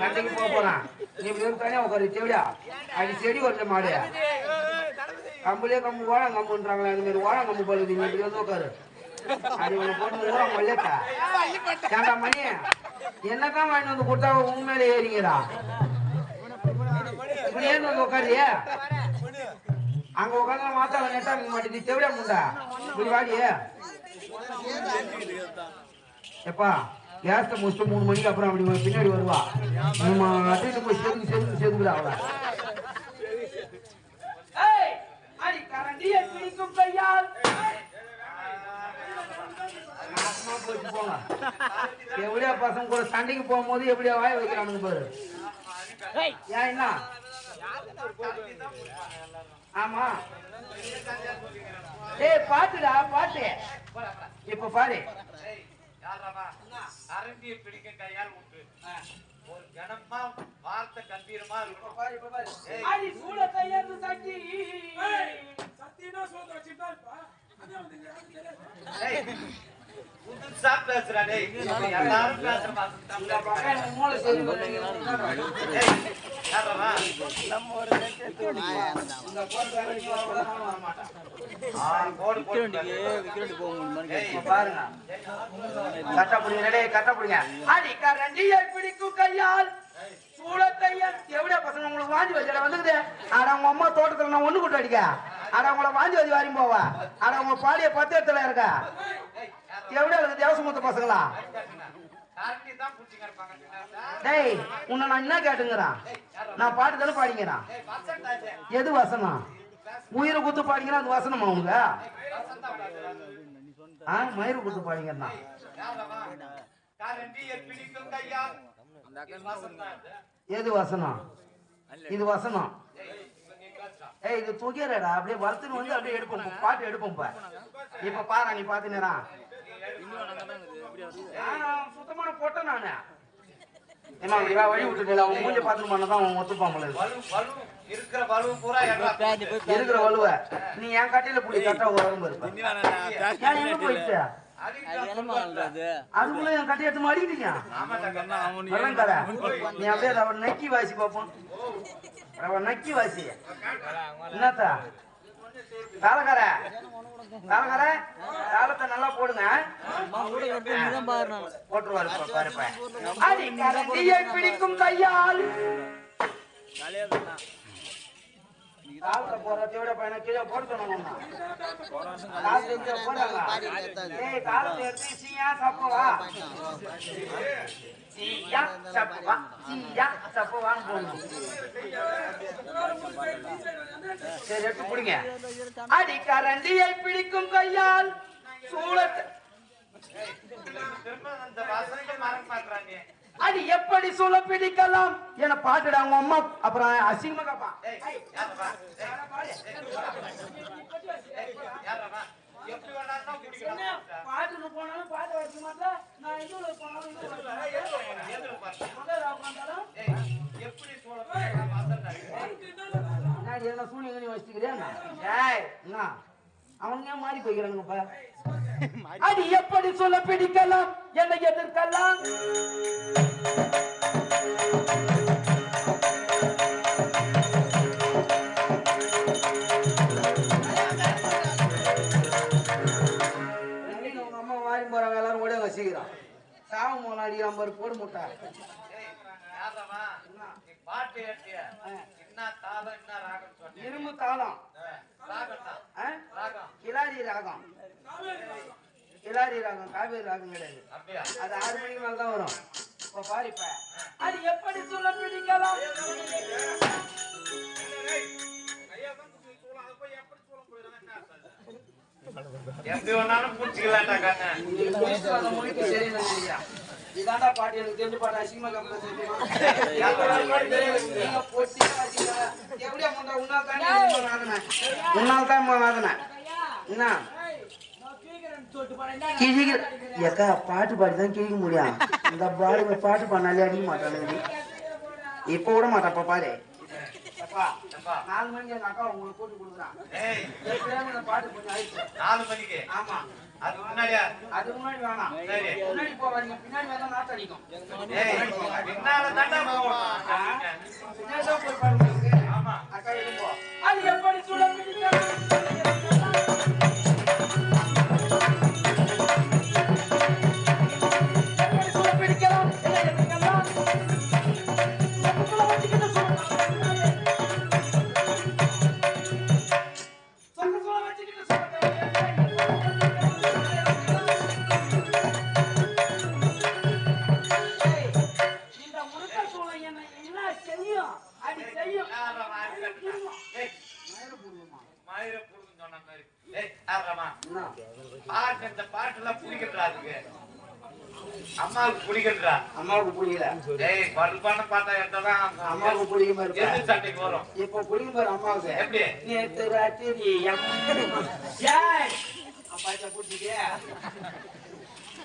சண்டைக்கு போக போறான், நீ தனியா உட்காரு செவிடா அது செடி வரல மாடு. கம்புலே கம்பு ஓழம் கம்புன்றாங்களே அந்த மாதிரி ஓழம் கம்பு பழுது நீங்க இப்படி வந்து உட்காரு. அது உன்னை போட்டு ஊரம் மல்லேட்டா ஏண்டா மணி என்னதான் வாங்கிட்டு வந்து கொடுத்தா உண்மையில ஏறிங்கடா? இப்படி ஏன் வந்து உட்காரியே அங்க உட்காந்து மாத்தா நெட்டா மாட்டேது தேவையா முண்டா? இப்படி வாடியே எப்பா கேஸ்ட முடிச்சுட்டு மூணு மணிக்கு அப்புறம் அப்படி பின்னாடி வருவா. நம்ம அட்டையில போய் சேர்ந்து சேர்ந்து சேர்ந்துடா அவளை ஏய் அடி பிடிக்கும் கையால் எப்படியா பசங்க கூட சண்டைக்கு போகும்போது எப்படியா வாய வைக்கிறானுங்க பாரு. ஏன் என்ன? ஆமா. ஏய் பாட்டுடா பாட்டு. இப்ப பாரு. அரண்டியை பிடிக்க கையால் உண்டு ஒரு கணமா வார்த்தை கம்பீரமா இருக்கும் சூட கையெழுத்து சட்டி. ஏய், புதுசா எல்லாரும் பேசுற கட்ட கட்ட பிடிக்கும் கையால் சூட கையல் பசங்க உங்களுக்கு வாஞ்சி வச்சுட வந்துக்குது ஆனா உங்க அம்மா தோட்டத்துல நான் ஒண்ணு கூட்டு அடிக்க அட உங்களை வாஞ்சி வச்சு வாரி போவா. அட உங்க பாடிய பத்து இடத்துல இருக்கா? எவ்வளோ இருக்கு தேவசமுத்த பசங்களா? டேய் உன்னை நான் என்ன கேட்டுங்கிறான்? நான் பாட்டு தானே பாடிங்கிறான் எது வசனம்? உயிரை குத்து பாடிங்கன்னா அது வசனமா உங்க ஆ மயிறு குத்து பாடிங்கிறான் எது வசனம்? இது வசனம். ஏய் இது தூக்கிறடா அப்படியே வறுத்துன்னு வந்து அப்படியே எடுப்போம். பாட்டு எடுப்போம் இப்ப. இப்ப பாரு நீ பாத்துனேரா சுத்தமான போட்டேன் நானு. ஏமா இவா வழி விட்டுட்டு அவன் மூஞ்ச பாத்துட்டு பண்ணதான் அவன் ஒத்துப்பான் இருக்கிற வலு பூரா இருக்கிற வலுவ. நீ என் கட்டையில புடி கட்டா உடம்பு இருப்ப. அதுக்குள்ள என் கட்டை எடுத்து மாடிக்கிட்டீங்க நீ அப்படியே நக்கி வாசி பாப்போம் நக்கி வாசி. என்னத்தா? தாளக்கார தாளக்கார தாளத்தை நல்லா போடுங்க. போட்டுருவாரு இப்ப பாருப்ப அடி பிடிக்கும் கையால். தாளத்தை போடுறத விட பையனை கீழே போட்டுக்கணும் தாளத்தை எடுத்து சீயா சீயா சீயா போடணும். சரி எடுத்து பிடிங்க அடி கரண்டியை பிடிக்கும் கையால் சூழத் அடி எப்படி சூழ பிடிக்கலாம் என பாட்டுடா உங்க அம்மா அப்புறம் அசிங்கமா கேப்பான் ஏய் யாரவா ஏய் யாரவா எப்படி வேணாலும் குடிக்கலாம் பாட்டுக்கு போனாலும் பாட்டு வைக்க மாட்டேன் நான் இதுல போனாலும் இதுல வைக்க மாட்டேன். எதுல பாரு மதுரை உட்கார்ந்தாலும் ஏய் எப்படி சொல்லலாம் வாசனை நான் எதனா சூனிய கணி வச்சுக்கிறியா ஏய் என்ன அவங்க ஏன் மாறி போய்க்கிறானுங்கப்பா அடி எப்படி சொல்ல பிடிக்கலாம்? என்னை எதிர்க்கலாம்? சாவு மூணு அடிக்கிறான் பாரு போடு முட்டை. இரும்பு தாளம். ஆ? ராகம். கிளாரி ராகம். காவேரி ராகம் கிடையாது. அது ஆறு மணிக்கு மேல தான் வரும். இப்போ பாரு இப்ப. அது எப்படி சொல்ல பிடிக்கலாம்? எப்படி வேணாலும் இல்லையா? இதாண்டா பாட்டு எனக்கு தெரிஞ்ச பாட்டு அசிங்கமா கம்பெனி தானே வாங்கினேன். உன்னால் தான் இவன் வாங்கினேன். என்ன? கிழிக்கிற ஏக்கா பாட்டு பாடி தான் கிழிக்க முடியும். இந்த பாடு பாட்டு பண்ணாலே அடிக்க மாட்டானு இப்ப விட மாட்டாப்பா பாரு. நாலு மணிக்கு எங்க அக்கா உங்களுக்கு கூட்டி கொடுக்குறான். ஏய். ஏற்கனவே இந்த பாட்டு கொஞ்சம் ஆயிடுச்சு. நாலு மணிக்கு? ஆமா. அது முன்னாடி வேணாம். சரி. முன்னாடி போவாதீங்க பின்னாடி அடிக்கும் பின்னால தாண்டா தான் போய் பாருங்க. அது எப்படி சொல்ல அம்மாவுக்கு பிடிக்கன்றா அம்மாவுக்கு புரியல ஏய் பல்பான பாட்டா எடுத்தாதான் அம்மாவுக்கு பிடிக்குமா எது இருப்பேன் சண்டைக்கு வரும் இப்ப புரியும் பாரு அம்மாவுக்கு எப்படி நேத்து ராத்திரி ஏய், அப்பாச்சா புடிச்சிட்டியே.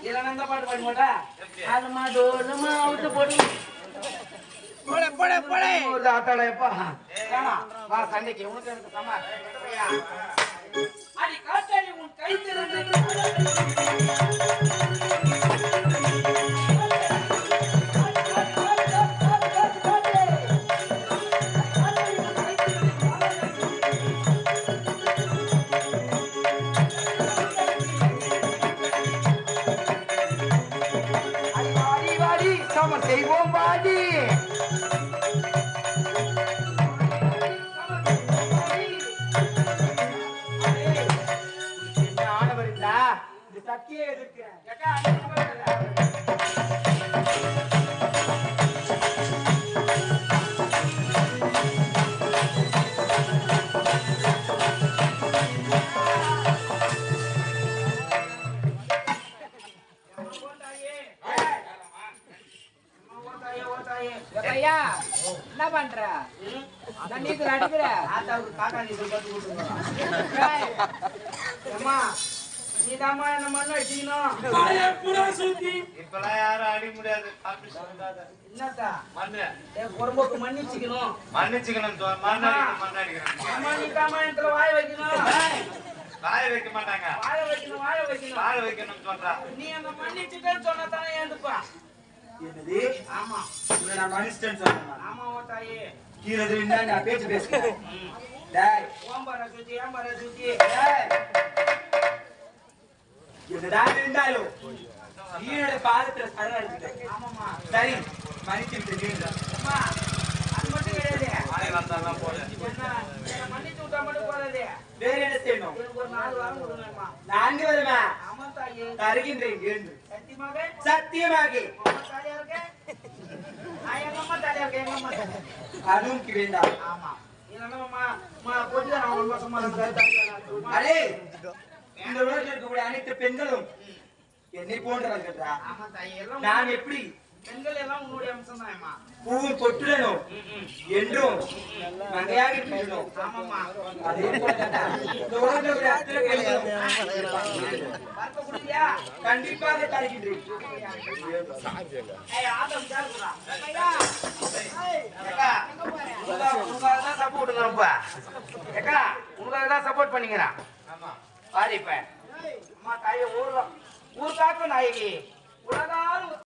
இதுல நான் இந்த பாட்டு பாட மாட்டா? அதுமா டோலுமா அவுத்து போடு. ஒரு ஆட்டாடா எப்பா. வா சண்டைக்கு உனக்கு எனக்கு சமா. போய்யா. அடி காட்டாடி உன் கை திறந்து செய்வோம் பாஜி என்ன ஆடவர் இருந்தா இந்த சக்தியை எதிர்க்கிறேன். ஐயா என்ன பண்ற நீச்சல் அடிக்கிற நீதாம்மா என்ன மண்ணு அடிச்சுக்கணும். இப்பெல்லாம் யாரும் அடி முடியாது என்னத்தா? மண்ணு குறும்புக்கு மன்னிச்சுக்கணும். மன்னிச்சுக்கணும் தோ- மண் அடிக்கணும் மண் அடிக்கணும் அம்மா, நீதாம்மா என்கிட்ட வாய வைக்கணும். காய வைக்க மாட்டாங்க வாய வைக்கணும், வாய வைக்கணும். காய வைக்கணும் சொல்றா நீ என்ன மன்னிச்சுட்டேன்னு சொன்னா தானே ஏந்துப்பா. என்னது? ஆமா. உன்னை நான் மனுஷன் சொன்னேன் ஆமா ஓ தாயே. கீழே இருந்தா நான் பேச்சு பேசுறேன். டேய். ஓம்பர சுத்தி ஏம்பர சுத்தி. டேய். என்னதான் இருந்தாலும் ஈரோட பாதத்துல சரணடைஞ்சிட்டேன் ஆமாம்மா. சரி மன்னிச்சு விட்டு அம்மா அது மட்டும் கிடையாது. மழை வந்தாலும் போல. மன்னிச்சு விட்டா மட்டும் போதாது. வேற என்ன செய்யணும்? ஒரு நாலு வாரம் கொடுங்கம்மா. நான்கு வருமா? ஆமா தாயே. தருகின்றேன் இருந்து சத்தியமாக. அதுவும் வேண்டாம் ஆமா அடே இந்த உலகத்தில் இருக்கக்கூடிய அனைத்து பெண்களும் என்னை எல்லாம் நான் எப்படி பெண்கள் எல்லாம் உன்னுடைய அம்சம் தான்மா பூவும் பொட்டுடனும் என்றும் மங்கையாக இருக்கணும் அதே. இந்த உலகத்தில் கண்டிப்பாக தருகின்றேன். உங்க தான் சப்போர்ட் அக்கா உங்க தான் சப்போர்ட் பண்ணிக்கிறேன் ஆமா. பாரு இப்ப. அம்மா தாயே ஊர் ஊர் காக்கும் நாயகி. உலகால்